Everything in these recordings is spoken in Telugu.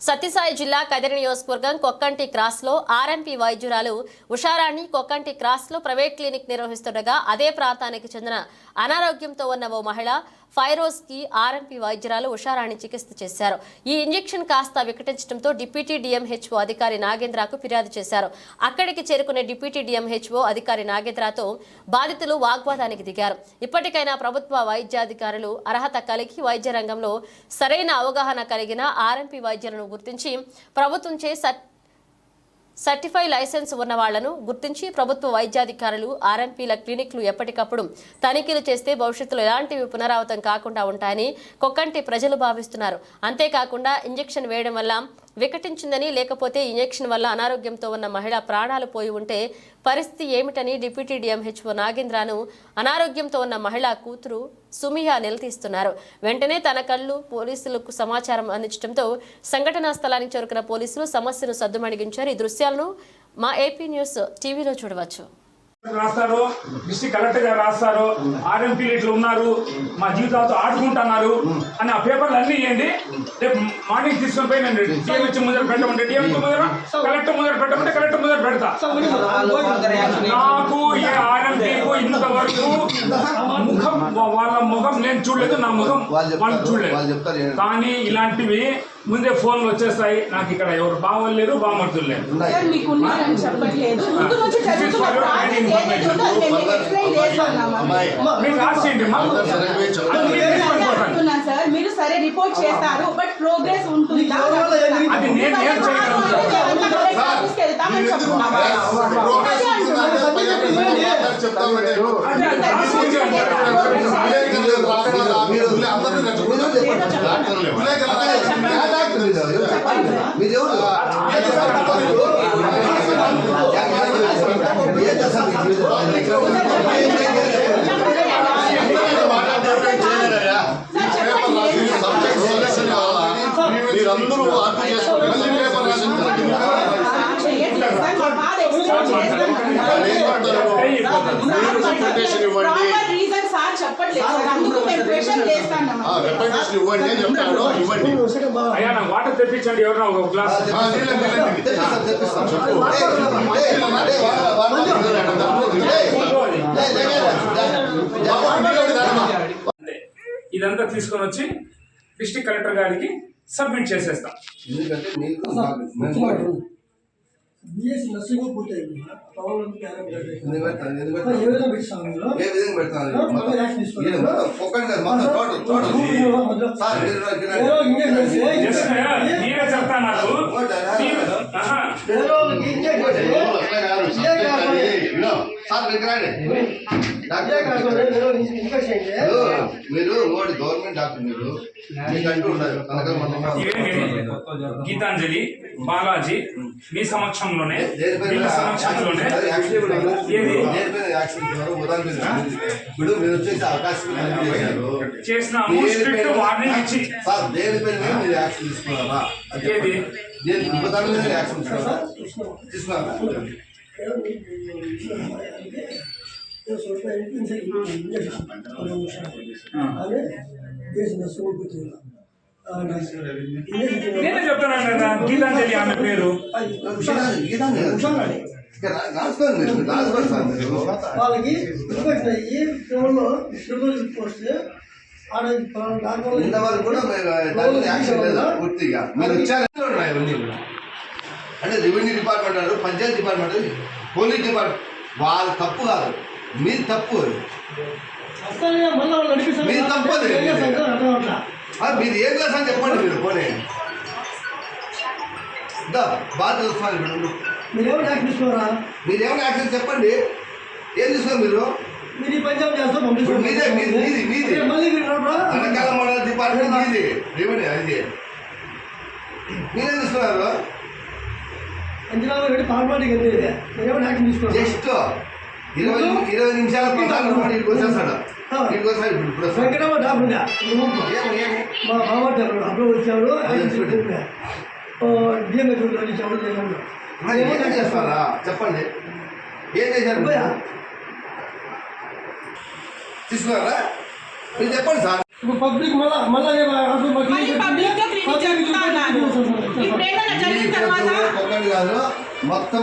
సత్యసాయి జిల్లా కదిరి నియోజకవర్గం కొక్కంటి క్రాస్లో ఆర్ఎంపీ వైద్యురాలు ఉషారాణి కొక్కంటి క్రాస్లో ప్రైవేట్ క్లినిక్ నిర్వహిస్తుండగా అదే ప్రాంతానికి చెందిన అనారోగ్యంతో ఉన్న ఓ మహిళ ఫైరోజ్కి ఆర్ఎంపీ వైద్యురాలు ఉషారాణి చికిత్స చేశారు. ఈ ఇంజెక్షన్ కాస్త వికటించడంతో డిప్యూటీ డిఎంహెచ్ఓ అధికారి నాగేంద్రకు ఫిర్యాదు చేశారు. అక్కడికి చేరుకునే డిప్యూటీ డిఎంహెచ్ఓ అధికారి నాగేంద్రతో బాధితులు వాగ్వాదానికి దిగారు. ఇప్పటికైనా ప్రభుత్వ వైద్యాధికారులు అర్హత కలిగి వైద్య రంగంలో సరైన అవగాహన కలిగిన ఆర్ఎంపీ వైద్యులను గుర్తించి ప్రభుత్వంచే సట్ సర్టిఫై లైసెన్స్ ఉన్న వాళ్ళను గుర్తించి ప్రభుత్వ వైద్యాధికారులు ఆర్ఎంపీల క్లినిక్లు ఎప్పటికప్పుడు తనిఖీలు చేస్తే భవిష్యత్తులో ఎలాంటివి పునరావృతం కాకుండా ఉంటాయని కొక్కంటి ప్రజలు భావిస్తున్నారు. అంతేకాకుండా ఇంజెక్షన్ వేయడం వల్ల వికటించిందని లేకపోతే ఇంజెక్షన్ వల్ల అనారోగ్యంతో ఉన్న మహిళ ప్రాణాలు పోయి ఉంటే పరిస్థితి ఏమిటని డిప్యూటీ డిఎంహెచ్ఓ నాగేంద్రను అనారోగ్యంతో ఉన్న మహిళ కూతురు సుమియా నిలదీస్తున్నారు. వెంటనే తన కళ్ళు పోలీసులకు సమాచారం అందించడంతో సంఘటనా స్థలానికి చేరుకున్న పోలీసులు సమస్యను సద్దుమణిగించారు. ఈ దృశ్యాలను మా ఏపీ న్యూస్ టీవీలో చూడవచ్చు. రాస్తారు డిస్ట్రిక్ట్ కలెక్టర్ గారు రాస్తారు ఆర్ఎంపీ ఇట్లా ఉన్నారు మా జీవితాలతో ఆడుకుంటున్నారు అని ఆ పేపర్లు అన్ని ఇవ్వండి రేపు మార్నింగ్ తీసుకొని పోయి నేను డిఎంహెచ్ ముందర పెట్టమంటే డిఎంహెచ్ ముందర కలెక్టర్ ముందర పెట్టమంటే కలెక్టర్ ముందర పెడతా. నాకు ఏ ఆర్ఎంపీకు ఇంతవరకు ముఖం వాళ్ళ ముఖం నేను చూడలేదు నా ముఖం వాళ్ళు చూడలేదు? కానీ ఇలాంటివి ముందే ఫోన్లు వచ్చేస్తాయి నాకు ఇక్కడ ఎవరు బావలు లేరు బామర్తులు లేరు. మీరు సార్ రిపోర్ట్ చేస్తారు బట్ ప్రోగ్రెస్ ఉంటుంది. మీరు రిప్రజెంటేషన్ ఇవ్వండి అని ఇవ్వండి అయ్యా నాకు వాటర్ తెప్పించండి ఎవరైనా ఒక గ్లాస్ ఇదంతా తీసుకొని వచ్చి డిస్ట్రిక్ట్ కలెక్టర్ గారికి సబ్మిట్ చేసేస్తాం ఎందుకంటే మీకు బిఎస్సీ నర్సింగ్ పూర్తయింది ఏ? విధంగా ఏ విధంగా పెడతాను? మొత్తం మీరు ఓడి గవర్నమెంట్ డాక్టర్ మీరు మీకంటూ కనుక గీతాంజలి బాలాజీ మీ సమక్షంలోనే సమక్షంలోనే ఇప్పుడు మీరు వచ్చేసి అవకాశం. చేసినాము వార్నింగ్ ఇచ్చి సార్ దేనిపైన మీద మీరు యాక్షన్ తీసుకున్నారా అది ఏది? దేని మీద యాక్షన్ తీసుకున్నారా తీసుకున్నారా నేనే చెప్తానండి గీతాంజలి ఆమె పేరు. వాళ్ళకి ఇన్ఫెక్షన్ అయ్యి ఫోన్లో ట్రిపుల్ ఇంతవరకు కూడా యాక్షన్ లేదా పూర్తిగా మీరు ఇచ్చారు అంటే revenue department panchayati department police department. వాళ్ళు తప్పు కాదు. మీరు తప్పు. మీరు తప్పదు. మీరు ఏం చేస్తారని చెప్పండి మీరు పోనీ. బాగా చూస్తున్నారు ఇప్పుడు తీసుకోరా? మీరు ఏమైనా యాక్షన్ చెప్పండి. ఏం చూస్తున్నారు మీరు? మీరు ఈ చేస్తాం మీదే మీది మీది మీది. మళ్ళీ మీరు నడపరా? వెనకాల మండల డిపార్ట్మెంట్ మీది. రెవెన్యూ అది? మీరేం యాక్షన్ తీసుకోరా? జస్ట్ ఇరవై ఇరవై నిమిషాల పదాలు కూడా ఇక్కడికి వచ్చేస్తాడు. ఇక్కడికి వస్తాడు ఇప్పుడు వెంకటమ్మ ఏమి మా బావగారు అప్పుడు వచ్చాడు డిఎంఎస్ ఇచ్చాడు చేశాడు మరి ఏం చేస్తారా? చెప్పండి. ఏం చేశారు? తీసుకున్నారా మీరు చెప్పండి సార్. ఇప్పుడు పబ్లిక్ మళ్ళా మళ్ళా పబ్లిక్ కాదు. మొత్తం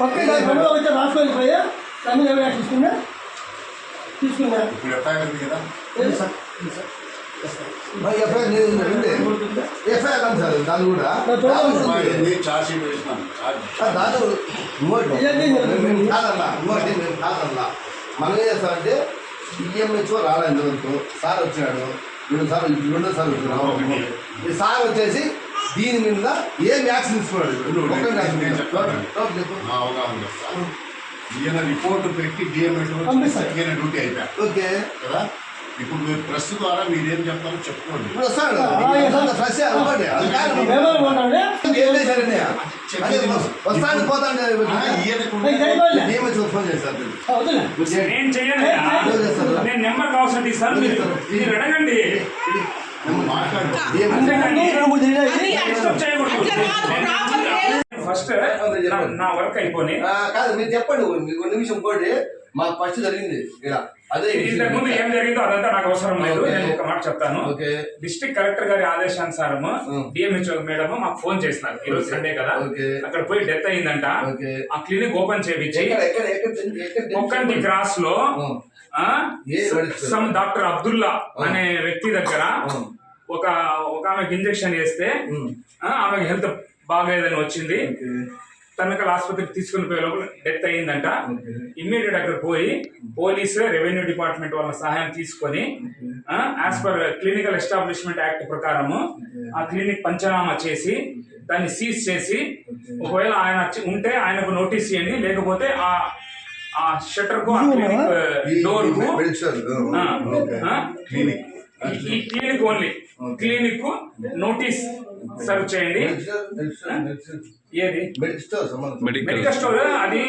పక్కన రాసుకొని పోయా అన్ని ఎవరు తీసుకున్నా తీసుకున్నా ఇప్పుడు ఎఫ్ఐఆర్ ఉంది కదా సార్? మరి ఎఫ్ఐఆర్ లేదు, సార్ దాని కూడా దాని ఇంకోటి కాదన్నా ఇంకోటి మేము కాదన్నా. మనం ఏం చేస్తామంటే ఈఎంహెచ్ఓ రాలేదు ఇంతవరకు సార్ వచ్చినాడు. రెండు సార్ రెండో సార్ వచ్చినాడు. ఈ సార్ వచ్చేసి దీని మీద ఏం యాక్షన్ తీసుకున్నాడు? ఒక్క యాక్షన్ నేను చెప్తాను. టోటల్ చెప్పు. నా అవగాహన చేస్తాను ఈయన రిపోర్ట్ పెట్టి డిఎంఎస్. ఈయన డ్యూటీ అయిపోయా ఓకే. కదా? ఇప్పుడు మీరు ప్రెస్ ద్వారా మీరు ఏం చెప్తారో చెప్పుకోండి ఇప్పుడు వస్తాడు అనుకోండి వస్తాను పోతాను. చేశారు నేను నెంబర్ మీరు అడగండి. ఫస్ట్ నా వర్క్ అయిపోయి కాదు మీరు చెప్పండి ఒక నిమిషం పోటీ మాకు ఫస్ట్ జరిగింది ఇక్కడ. అదే ఇంతకు ముందు ఏం జరిగిందో అదంతా నాకు అవసరం లేదు. నేను ఒక మాట చెప్తాను. ఓకే. డిస్ట్రిక్ట్ కలెక్టర్ గారి ఆదేశానుసారము Hmm. డిఎంహెచ్ఓ మేడం మాకు ఫోన్ చేసినారు. ఈ రోజు సండే కదా. అక్కడ పోయి డెత్ అయిందంట. ఆ క్లినిక్ ఓపెన్ చేయించి ఒక్కంటి క్రాస్లో? సమ్ డాక్టర్ అబ్దుల్లా అనే వ్యక్తి దగ్గర. ఒక ఒక ఆమెకి ఇంజెక్షన్ వేస్తే ఆమెకి హెల్త్ బాగలేదని వచ్చింది. తనకల్ ఆసుపత్రికి తీసుకుని పోయే లోపల డెత్ అయిందంట. ఇమ్మీడియట్ అక్కడ పోయి పోలీసు రెవెన్యూ డిపార్ట్మెంట్ వాళ్ళ సహాయం తీసుకొని as per clinical establishment act ప్రకారము ఆ క్లినిక్ పంచనామా చేసి దాన్ని సీజ్ చేసి ఒకవేళ ఆయన ఉంటే ఆయనకు నోటీస్ ఇవ్వండి లేకపోతే ఆ ఆ షట్టర్కు డోర్కు క్లినిక్ ఈ- ఈ clinic only clinic notice serve చేయండి. ఏది? మెడికల్ స్టోర్ అది.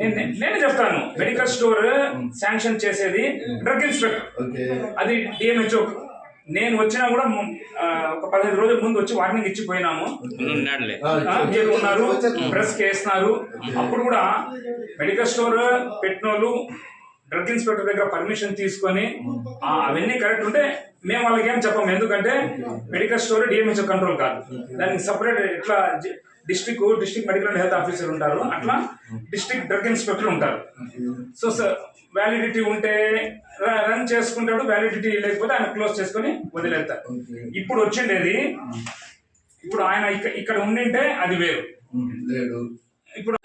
నేను నేను చెప్తాను. మెడికల్ స్టోర్ శాంక్షన్ చేసేది డ్రగ్ ఇన్స్పెక్టర్ ఓకే. అది డిఎంహెచ్ఓ నేను వచ్చినా కూడా ఒక పదిహేను రోజుల ముందు వచ్చి వార్నింగ్ ఇచ్చిపోయినాము మీరు ఉన్నారు. ప్రెస్ వేస్తున్నారు అప్పుడు కూడా మెడికల్ స్టోర్ పెట్టినోళ్ళు డ్రగ్ ఇన్స్పెక్టర్ దగ్గర పర్మిషన్ తీసుకొని అవన్నీ కరెక్ట్ ఉంటే మేము వాళ్ళకి ఏం చెప్పము ఎందుకంటే మెడికల్ స్టోర్ డిఎంహెచ్ కంట్రోల్ కాదు. దానికి సపరేట్ ఇట్లా district district medical and health officer ఉంటారు. అట్లా డిస్టిక్ డ్రగ్ ఇన్స్పెక్టర్ ఉంటారు. సో సార్ వ్యాలిడిటీ ఉంటే ర- రన్ చేసుకుంటాడు. వ్యాలిడిటీ లేకపోతే ఆయన క్లోజ్ చేసుకొని వదిలేస్తారు. ఇప్పుడు వచ్చిండేది ఇప్పుడు ఆయన ఇక్కడ ఇక్కడ ఉండింటే అది వేరు. లేదు.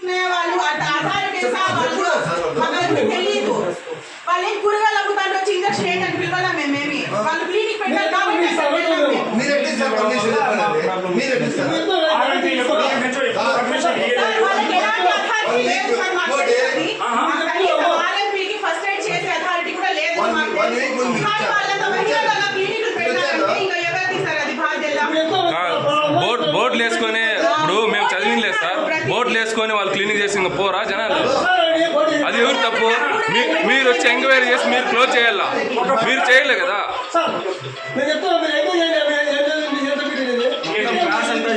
ఇప్పుడు వాళ్ళు అథారిటీస్ వాళ్ళు మనకి తెలియదు వాళ్ళు ఏం కూరగాయలు అమ్ముతాంటే వచ్చి ఇంజక్షన్ ఏంటని పిలవాలా మేమేమి వాళ్ళు క్లినిక్ పెట్టారు కాబట్టి అక్కడికి వెళ్ళాం మేము. మీరు ఎట్లా ఇస్తారు పర్మిషన్ చెప్పండి మీరు ఎట్లా ఇస్తారు ఆర్ఎంపీ ఎప్పుడు DMHO ఎప్పుడు permission సార్ ఇయ్యలేదు. వాళ్ళకి ఎలాంటి అథారిటీ లేదు సార్ మాకు తెలియదు. ఆహా. మాకు కనీసం ఆర్ఎంపీకి ఫస్ట్ ఎయిడ్ చేసే అథారిటీ కూడా లేదు వన్ మాకు వన్ తెలుసు. వీక్ ముందు కానీ వాళ్ళంత బహిరంగంగా క్లినిక్లు పెట్టారంటే ఇంకా ఎవరికి సార్ అది బాధ్యత బోట్ బోట్లు వేసుకొని ఇప్పుడు మేము చదివినలేదు సార్. బోట్లు వేసుకొని వాళ్ళు క్లినిక్ చేసి ఇంకా పోరా జనాలు? అది ఎవరు తప్పు? మీ- మీరు వచ్చి ఎంక్వైరీ చేసి మీరు క్లోజ్ చేయాలా? మీరు చేయలే కదా.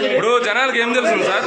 ఇప్పుడు జనాలకి ఏం తెలుస్తుంది సార్?